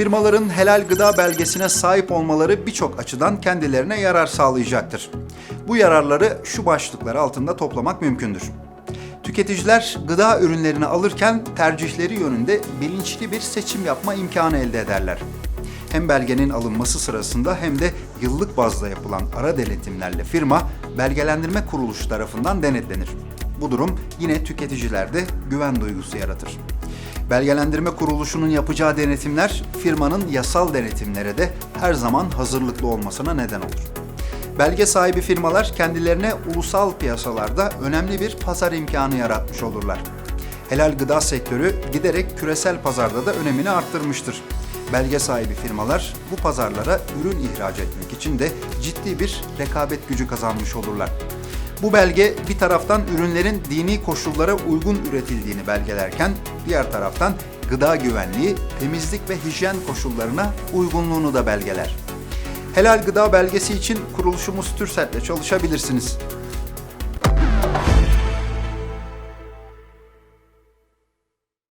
Firmaların helal gıda belgesine sahip olmaları birçok açıdan kendilerine yarar sağlayacaktır. Bu yararları şu başlıklar altında toplamak mümkündür. Tüketiciler gıda ürünlerini alırken tercihleri yönünde bilinçli bir seçim yapma imkanı elde ederler. Hem belgenin alınması sırasında hem de yıllık bazda yapılan ara denetimlerle firma belgelendirme kuruluşu tarafından denetlenir. Bu durum yine tüketicilerde güven duygusu yaratır. Belgelendirme kuruluşunun yapacağı denetimler firmanın yasal denetimlere de her zaman hazırlıklı olmasına neden olur. Belge sahibi firmalar kendilerine ulusal piyasalarda önemli bir pazar imkanı yaratmış olurlar. Helal gıda sektörü giderek küresel pazarda da önemini arttırmıştır. Belge sahibi firmalar bu pazarlara ürün ihraç etmek için de ciddi bir rekabet gücü kazanmış olurlar. Bu belge bir taraftan ürünlerin dini koşullara uygun üretildiğini belgelerken diğer taraftan gıda güvenliği, temizlik ve hijyen koşullarına uygunluğunu da belgeler. Helal gıda belgesi için kuruluşumuz TÜRSET'le çalışabilirsiniz.